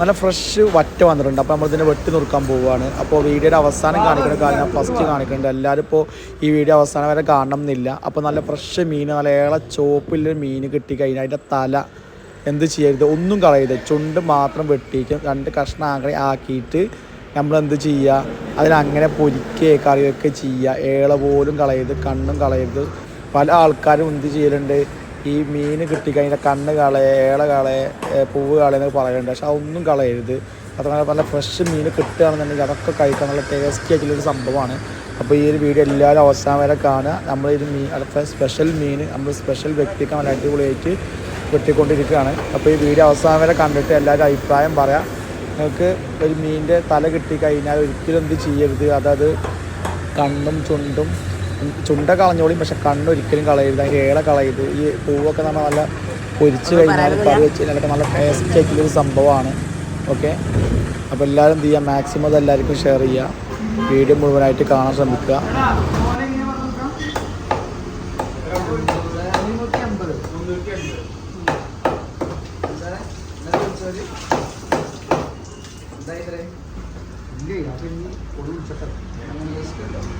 നല്ല ഫ്രഷ് വറ്റ വന്നിട്ടുണ്ട്. അപ്പോൾ നമ്മളിതിനെ വെട്ടി നുറുക്കാൻ പോവുകയാണ്. അപ്പോൾ വീഡിയോയുടെ അവസാനം കാണിക്കുന്ന കാരണം ഫസ്റ്റ് കാണിക്കുന്നുണ്ട്. എല്ലാവരും ഇപ്പോൾ ഈ വീഡിയോ അവസാനം വരെ കാണണം എന്നില്ല അപ്പോൾ നല്ല ഫ്രഷ് മീൻ നല്ല ഏള ചോപ്പിലൊരു മീൻ കിട്ടി കഴിഞ്ഞാൽ അതിന്റെ തല എന്ത് ചെയ്യരുത്? ഒന്നും കളയരുത്. ചുണ്ട് മാത്രം വെട്ടിയിട്ട് രണ്ട് കഷ്ണം ആകെ ആക്കിയിട്ട് നമ്മൾ എന്ത് ചെയ്യുക അതിനങ്ങനെ പൊരിക്കുകയോ കറിയൊക്കെ ചെയ്യുക ഏള പോലും കളയരുത് കണ്ണും കളയരുത്. പല ആൾക്കാരും എന്ത് ചെയ്യലുണ്ട്? ഈ മീൻ കിട്ടിക്കഴിഞ്ഞാൽ കണ്ണ് കളയ ഏള കളയ പൂവ് കളയെന്നൊക്കെ പറയുന്നുണ്ട് പക്ഷെ അതൊന്നും കളയരുത്. അതുപോലെ നല്ല ഫ്രഷ് മീൻ കിട്ടുകയാണെന്നുണ്ടെങ്കിൽ അതൊക്കെ കഴിക്കാൻ നല്ല ടേസ്റ്റി ആയിട്ടുള്ളൊരു സംഭവമാണ്. അപ്പോൾ ഈ ഒരു വീഡിയോ എല്ലാവരും അവസാനം വരെ കാണുക. നമ്മൾ ഇത് മീൻ അടുത്ത സ്പെഷ്യൽ മീൻ നമ്മൾ സ്പെഷ്യൽ വ്യക്തിക്ക് നല്ല അടിപൊളിയായിട്ട് കിട്ടിക്കൊണ്ടിരിക്കുകയാണ് അപ്പോൾ ഈ വീഡിയോ അവസാനം വരെ കണ്ടിട്ട് എല്ലാവരും അഭിപ്രായം പറയാം. നിങ്ങൾക്ക് ഒരു മീനിന്റെ തല കിട്ടിക്കഴിഞ്ഞാൽ ഒരിക്കലും എന്ത് ചെയ്യരുത്. അതായത് കണ്ണും ചുണ്ടും ചുണ്ട കളഞ്ഞോളിയും പക്ഷെ കണ്ണൊരിക്കലും കളയരുത്. അതിന്റെ ഏള കളയരുത്. ഈ പൂവൊക്കെ നമ്മൾ നല്ല പൊരിച്ച് കഴിഞ്ഞാൽ കറി വെച്ച് കഴിഞ്ഞാൽ നല്ല ടേസ്റ്റ് ആയിട്ടുള്ളൊരു സംഭവമാണ്. ഓക്കെ അപ്പോൾ എല്ലാവരും എന്ത് ചെയ്യുക മാക്സിമം അത് എല്ലാവർക്കും ഷെയർ ചെയ്യുക വീഡിയോ മുഴുവനായിട്ട് കാണാൻ ശ്രമിക്കുക. മറ്റേത് മറ്റേത് അയത്തപ്പോ അയതാ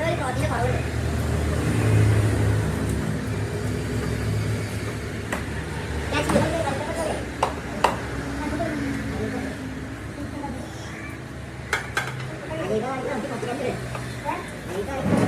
เลยก่อนที่จะเผาเลย何